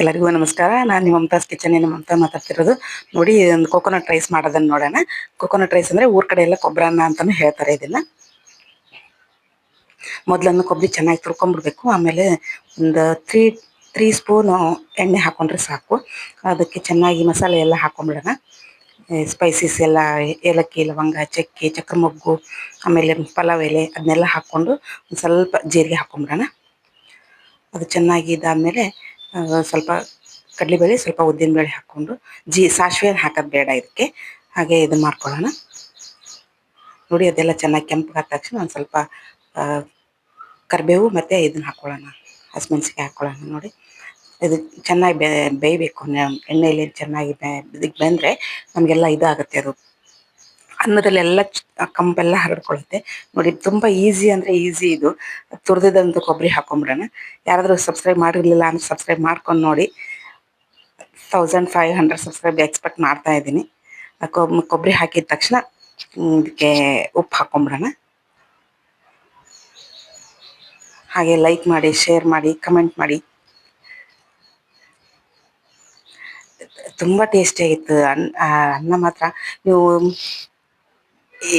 ಎಲ್ಲರಿಗೂ ನಮಸ್ಕಾರ. ನಾನು ನಿಮ್ಮ ಮಮತಾಸ್ ಕಿಚನಿನ ಮಮತಾ ಮಾತಾಡ್ತಿರೋದು. ನೋಡಿ ಒಂದು ಕೊಕೊನಟ್ ರೈಸ್ ಮಾಡೋದನ್ನ ನೋಡೋಣ. ಕೊಕೊನಟ್ ರೈಸ್ ಅಂದರೆ ಊರ ಕಡೆ ಎಲ್ಲ ಕೊಬ್ಬರನ್ನ ಅಂತಲೂ ಹೇಳ್ತಾರೆ ಇದನ್ನು. ಮೊದಲನ್ನು ಕೊಬ್ಬರಿ ಚೆನ್ನಾಗಿ ತುರ್ಕೊಂಡ್ಬಿಡ್ಬೇಕು ಆಮೇಲೆ ಒಂದು ತ್ರೀ ತ್ರೀ ಸ್ಪೂನು ಎಣ್ಣೆ ಹಾಕೊಂಡ್ರೆ ಸಾಕು. ಅದಕ್ಕೆ ಚೆನ್ನಾಗಿ ಮಸಾಲೆ ಎಲ್ಲ ಹಾಕೊಂಡ್ಬಿಡೋಣ ಸ್ಪೈಸಸ್ ಎಲ್ಲ, ಏಲಕ್ಕಿ, ಲವಂಗ, ಚಕ್ಕೆ ಚಕ್ರ ಮೊಗ್ಗು ಆಮೇಲೆ ಪಲಾವ್ ಎಲೆ ಅದನ್ನೆಲ್ಲ ಹಾಕ್ಕೊಂಡು ಒಂದು ಸ್ವಲ್ಪ ಜೀರಿಗೆ ಹಾಕೊಂಡ್ಬಿಡೋಣ ಅದು ಚೆನ್ನಾಗಿ ಇದಾದಮೇಲೆ ಸ್ವಲ್ಪ ಕಡಲೆಬೇಳೆ ಸ್ವಲ್ಪ ಉದ್ದಿನಬೇಳೆ ಹಾಕ್ಕೊಂಡು, ಜೀ ಸಾಸಿವೆ ಹಾಕೋದು ಬೇಡ ಇದಕ್ಕೆ. ಹಾಗೆ ಇದು ಮಾಡ್ಕೊಳ್ಳೋಣ. ನೋಡಿ, ಅದೆಲ್ಲ ಚೆನ್ನಾಗಿ ಕೆಂಪಗಾದ ತಕ್ಷಣ ಒಂದು ಸ್ವಲ್ಪ ಕರಿಬೇವು ಮತ್ತು ಇದನ್ನು ಹಾಕ್ಕೊಳ್ಳೋಣ ಹಸಿಮೆಣ್ಸಿಕಾಯಿ ಹಾಕ್ಕೊಳ್ಳೋಣ ನೋಡಿ. ಇದು ಚೆನ್ನಾಗಿ ಬೇಯಬೇಕು. ಎಣ್ಣೆಯಲ್ಲಿ ಚೆನ್ನಾಗಿ ಬೆ, ಇದಕ್ಕೆ ಬೆಂದರೆ ನಮಗೆಲ್ಲ ಇದಾಗುತ್ತೆ ಅದು. ಅನ್ನದಲ್ಲೆಲ್ಲ ಕಂಬೆಲ್ಲ ಹರಡ್ಕೊಳ್ಳುತ್ತೆ ನೋಡಿ, ತುಂಬ ಈಸಿ ಅಂದರೆ ಈಸಿ ಇದು. ತುರಿದಂಥ ಕೊಬ್ಬರಿ ಹಾಕೊಂಬಿಡೋಣ. ಯಾರಾದರೂ ಸಬ್ಸ್ಕ್ರೈಬ್ ಮಾಡಿರಲಿಲ್ಲ ಅಂದರೆ ಸಬ್ಸ್ಕ್ರೈಬ್ ಮಾಡ್ಕೊಂಡು ನೋಡಿ. Thousand five hundred subscribe expect ಮಾಡ್ತಾ ಇದ್ದೀನಿ. ಕೊಬ್ಬರಿ ಹಾಕಿದ ತಕ್ಷಣ ಇದಕ್ಕೆ ಉಪ್ಪು ಹಾಕೊಂಬಿಡೋಣ. ಹಾಗೆ ಲೈಕ್ ಮಾಡಿ ಶೇರ್ ಮಾಡಿ ಕಮೆಂಟ್ ಮಾಡಿ. ತುಂಬ ಟೇಸ್ಟಿಯಾಗಿತ್ತು ಅನ್ನ ಅನ್ನ ಮಾತ್ರ. ನೀವು ಈ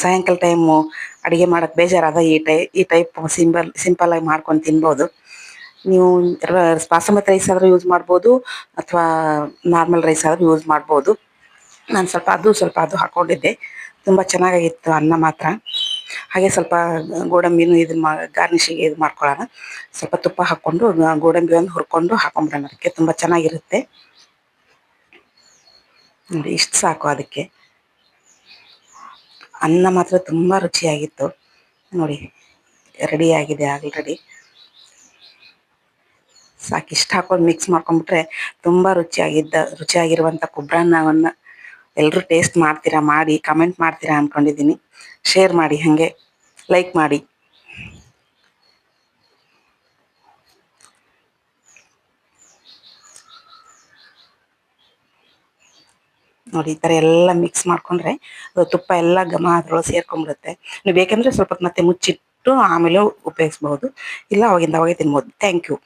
ಸಾಯಂಕಾಲ ಟೈಮು ಅಡುಗೆ ಮಾಡೋಕ್ಕೆ ಬೇಜಾರಾದ ಈ ಟೈ, ಈ ಟೈಪ್ ಸಿಂಪಲ್ ಸಿಂಪಲ್ಲಾಗಿ ಮಾಡ್ಕೊಂಡು ತಿನ್ಬೋದು. ನೀವು ಬಾಸುಮತಿ ರೈಸ್ ಆದರೂ ಯೂಸ್ ಮಾಡ್ಬೋದು ಅಥವಾ ನಾರ್ಮಲ್ ರೈಸ್ ಆದರೂ ಯೂಸ್ ಮಾಡ್ಬೋದು. ನಾನು ಸ್ವಲ್ಪ ಅದು ಸ್ವಲ್ಪ ಅದು ಹಾಕ್ಕೊಂಡಿದ್ದೆ ತುಂಬ ಚೆನ್ನಾಗಾಗಿತ್ತು ಅನ್ನ ಮಾತ್ರ. ಹಾಗೆ ಸ್ವಲ್ಪ ಗೋಡಂಬಿನೂ ಇದು ಮಾ ಗಾರ್ನಿಷಿಗೆ ಇದು ಮಾಡ್ಕೊಳ್ಳೋಣ ಸ್ವಲ್ಪ ತುಪ್ಪ ಹಾಕ್ಕೊಂಡು ಗೋಡಂಬಿ ಒಂದು ಹುರ್ಕೊಂಡು ಹಾಕೊಂಬಿಡೋಣ. ಅದಕ್ಕೆ ತುಂಬ ಚೆನ್ನಾಗಿರುತ್ತೆ. ನೋಡಿ, ಇಷ್ಟು ಸಾಕು ಅದಕ್ಕೆ. ಅನ್ನ ಮಾತ್ರ ತುಂಬ ರುಚಿಯಾಗಿತ್ತು. ನೋಡಿ ರೆಡಿಯಾಗಿದೆ ಆಲ್ರೆಡಿ ಸಾಕು ಇಷ್ಟು ಹಾಕೊಂಡು ಮಿಕ್ಸ್ ಮಾಡ್ಕೊಂಬಿಟ್ರೆ ತುಂಬ ರುಚಿಯಾಗಿದ್ದ ರುಚಿಯಾಗಿರುವಂಥ ಕೊಬ್ಬರನ್ನವನ್ನು ಎಲ್ಲರೂ ಟೇಸ್ಟ್ ಮಾಡ್ತೀರಾ, ಮಾಡಿ ಕಮೆಂಟ್ ಮಾಡ್ತೀರಾ ಅಂದ್ಕೊಂಡಿದ್ದೀನಿ ಶೇರ್ ಮಾಡಿ, ಹಾಗೆ ಲೈಕ್ ಮಾಡಿ. ನೋಡಿ, ಈ ಥರ ಎಲ್ಲ ಮಿಕ್ಸ್ ಮಾಡಿಕೊಂಡ್ರೆ ತುಪ್ಪ ಎಲ್ಲ ಘಮ ಅದ್ರೊಳಗೆ ಸೇರ್ಕೊಂಡ್ಬಿಡುತ್ತೆ. ನೀವು ಬೇಕೆಂದರೆ ಸ್ವಲ್ಪ ಮತ್ತೆ ಮುಚ್ಚಿಟ್ಟು ಆಮೇಲೆ ಉಪಯೋಗಿಸ್ಬೋದು. ಇಲ್ಲ, ಅವಾಗಿಂದ ಅವಾಗೆ ತಿನ್ಬೋದು. Thank you